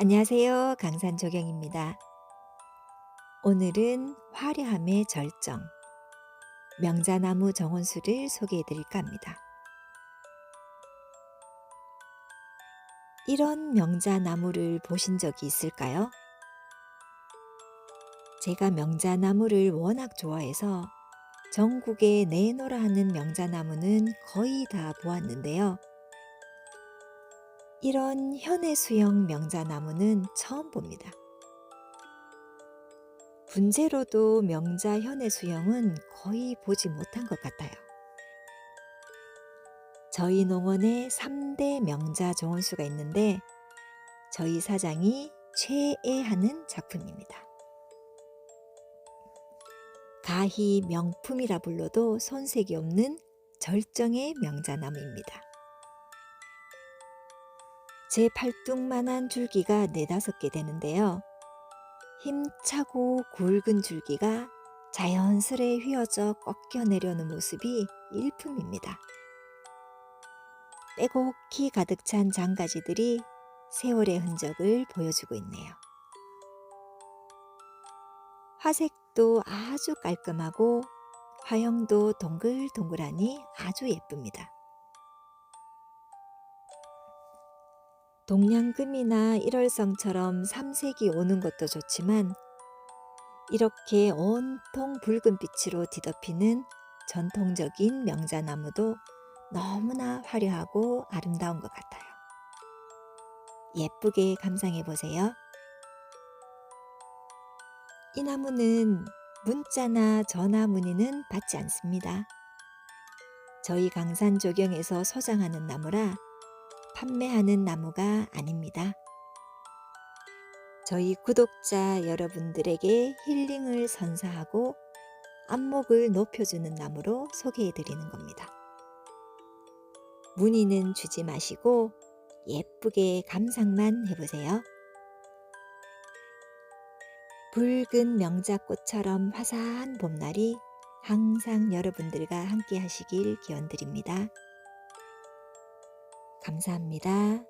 안녕하세요. 강산조경입니다. 오늘은 화려함의 절정, 명자나무 정원수를 소개해 드릴까 합니다. 이런 명자나무를 보신 적이 있을까요? 제가 명자나무를 워낙 좋아해서 전국에 내놓으라 하는 명자나무는 거의 다 보았는데요. 이런 현의 수형 명자나무는 처음 봅니다. 분재로도 명자 현의 수형은 거의 보지 못한 것 같아요. 저희 농원에 3대 명자 정원수가 있는데 저희 사장이 최애하는 작품입니다. 가히 명품이라 불러도 손색이 없는 절정의 명자나무입니다. 제 팔뚝만한 줄기가 네다섯 개 되는데요. 힘차고 굵은 줄기가 자연스레 휘어져 꺾여 내려오는 모습이 일품입니다. 빼곡히 가득 찬 장가지들이 세월의 흔적을 보여주고 있네요. 화색도 아주 깔끔하고 화형도 동글동글하니 아주 예쁩니다. 동양금이나 일월성처럼 삼색이 오는 것도 좋지만 이렇게 온통 붉은 빛으로 뒤덮이는 전통적인 명자나무도 너무나 화려하고 아름다운 것 같아요. 예쁘게 감상해 보세요. 이 나무는 문자나 전화 문의는 받지 않습니다. 저희 강산 조경에서 소장하는 나무라 판매하는 나무가 아닙니다. 저희 구독자 여러분들에게 힐링을 선사하고 안목을 높여주는 나무로 소개해 드리는 겁니다. 문의는 주지 마시고 예쁘게 감상만 해보세요. 붉은 명자꽃처럼 화사한 봄날이 항상 여러분들과 함께 하시길 기원드립니다. 감사합니다.